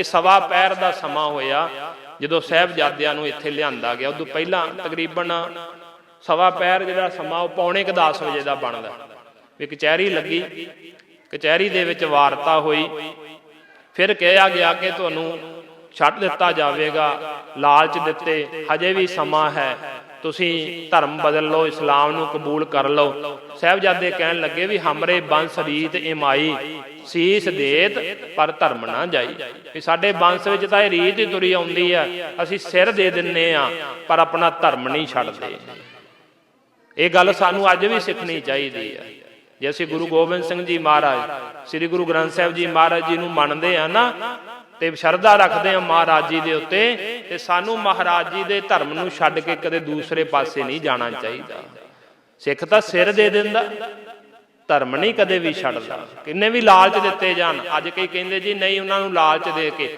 ਇਹ ਸਵਾ ਪੈਰ ਦਾ ਸਮਾਂ ਹੋਇਆ, ਜਦੋਂ ਸਾਹਿਬਜ਼ਾਦਿਆਂ ਨੂੰ ਇੱਥੇ ਲਿਆਂਦਾ ਗਿਆ। ਉਦੋਂ ਪਹਿਲਾਂ ਤਕਰੀਬਨ ਸਵਾ ਪੈਰ ਜਿਹੜਾ ਸਮਾਂ, ਉਹ ਪੌਣੇ ਕੁ 10 ਵਜੇ ਦਾ ਬਣਦਾ। ਵੀ ਕਚਹਿਰੀ ਲੱਗੀ, ਕਚਹਿਰੀ ਦੇ ਵਿੱਚ ਵਾਰਤਾ ਹੋਈ। ਫਿਰ ਕਿਹਾ ਗਿਆ ਕਿ ਤੁਹਾਨੂੰ ਛੱਡ ਦਿੱਤਾ ਜਾਵੇਗਾ, ਲਾਲਚ ਦਿੱਤੇ, ਹਜੇ ਵੀ ਸਮਾਂ ਹੈ। ਤੁਸੀਂ ਧਰਮ ਬਦਲ ਲਓ, ਇਸਲਾਮ ਨੂੰ ਕਬੂਲ ਕਰ ਲਓ। ਸਾਹਿਬਜ਼ਾਦੇ ਕਹਿਣ ਲੱਗੇ ਵੀ ਹਮਰੇ ਬੰਸ ਰੀਤ ਇਮਾਈ ਸੀਸ ਦੇਤ ਪਰ ਧਰਮ ਨਾ ਜਾਈ। ਵੀ ਸਾਡੇ ਬੰਸ ਵਿੱਚ ਤਾਂ ਇਹ ਰੀਤ ਹੀ ਤੁਰੀ ਆਉਂਦੀ ਆ, ਅਸੀਂ ਸਿਰ ਦੇ ਦਿੰਨੇ ਆ, ਪਰ ਆਪਣਾ ਧਰਮ ਨਹੀਂ ਛੱਡਦੇ। ਇਹ ਗੱਲ ਸਾਨੂੰ ਅੱਜ ਵੀ ਸਿੱਖਣੀ ਚਾਹੀਦੀ ਹੈ ਜੇ ਅਸੀਂ ਗੁਰੂ ਗੋਬਿੰਦ ਸਿੰਘ ਜੀ ਮਹਾਰਾਜ, ਸ੍ਰੀ ਗੁਰੂ ਗ੍ਰੰਥ ਸਾਹਿਬ ਜੀ ਮਹਾਰਾਜ ਜੀ ਨੂੰ ਮੰਨਦੇ ਆ ਨਾ, ਤੇ ਸ਼ਰਧਾ ਰੱਖਦੇ ਆ ਮਹਾਰਾਜ ਜੀ ਦੇ ਉੱਤੇ ਤੇ ਸਾਨੂੰ ਮਹਾਰਾਜ ਜੀ ਦੇ ਧਰਮ ਨੂੰ ਛੱਡ ਕੇ ਕਦੇ ਦੂਸਰੇ ਪਾਸੇ ਨਹੀਂ ਜਾਣਾ ਚਾਹੀਦਾ। ਸਿੱਖ ਤਾਂ ਸਿਰ ਦੇ ਦਿੰਦਾ, ਧਰਮ ਨਹੀਂ ਕਦੇ ਵੀ ਛੱਡਦਾ। ਕਿੰਨੇ ਵੀ ਲਾਲਚ ਦਿੱਤੇ ਜਾਣ, ਅੱਜ ਕਈ ਕਹਿੰਦੇ ਜੀ, ਨਹੀਂ, ਉਹਨਾਂ ਨੂੰ ਲਾਲਚ ਦੇ ਕੇ